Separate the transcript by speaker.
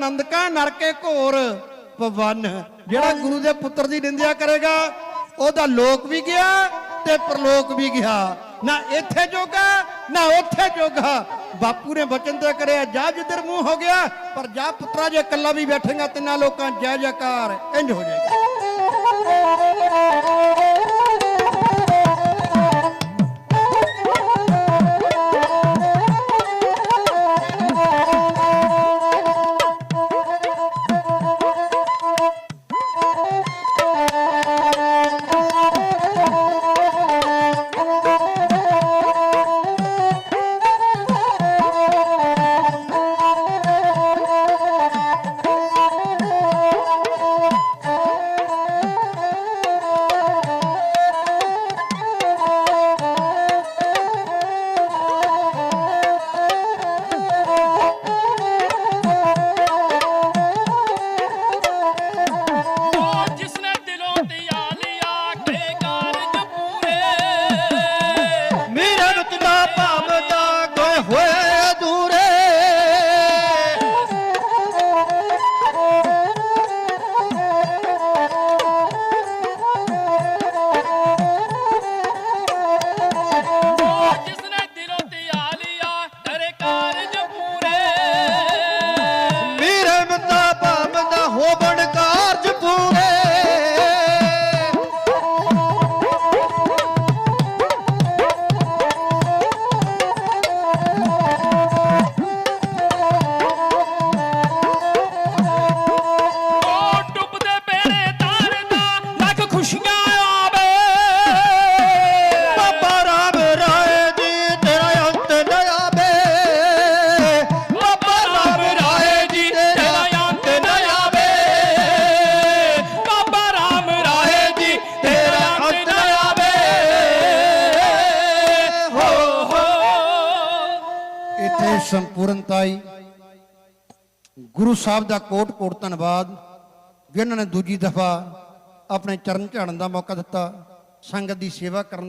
Speaker 1: ਜਾਵੇ ਘੋਰ ਪਵਨ ਜਿਹੜਾ ਗੁਰੂ ਦੇ ਪੁੱਤਰ ਦੀ ਨਿੰਦਿਆ ਕਰੇਗਾ, ਉਹਦਾ ਲੋਕ ਵੀ ਗਿਆ ਤੇ ਪ੍ਰਲੋਕ ਵੀ ਗਿਆ। ਨਾ ਇੱਥੇ ਜੋਗਾ, ਨਾ ਉੱਥੇ ਜੋਗਾ। ਬਾਪੂ ਨੇ ਬਚਨ ਤੇ ਕਰਿਆ, ਜਾ ਜਿੱਧਰ ਮੂੰਹ ਹੋ ਗਿਆ, ਪਰ ਜਾ ਪੁੱਤਰਾ ਜੇ ਇਕੱਲਾ ਵੀ ਬੈਠੇਗਾ, ਤਿੰਨਾਂ ਲੋਕਾਂ ਜੈ ਜੈਕਾਰ ਇੰਜ ਹੋ ਜਾਏਗਾ। ਸੰਪੂਰਨਤਾਈ ਗੁਰੂ ਸਾਹਿਬ ਦਾ ਕੋਟ ਕੋਟ ਧੰਨਵਾਦ ਜਿਨ੍ਹਾਂ ਨੇ ਦੂਜੀ ਦਫਾ ਆਪਣੇ ਚਰਨ ਝਾੜਨ ਦਾ ਮੌਕਾ ਦਿੱਤਾ, ਸੰਗਤ ਦੀ ਸੇਵਾ ਕਰਨ ਦਾ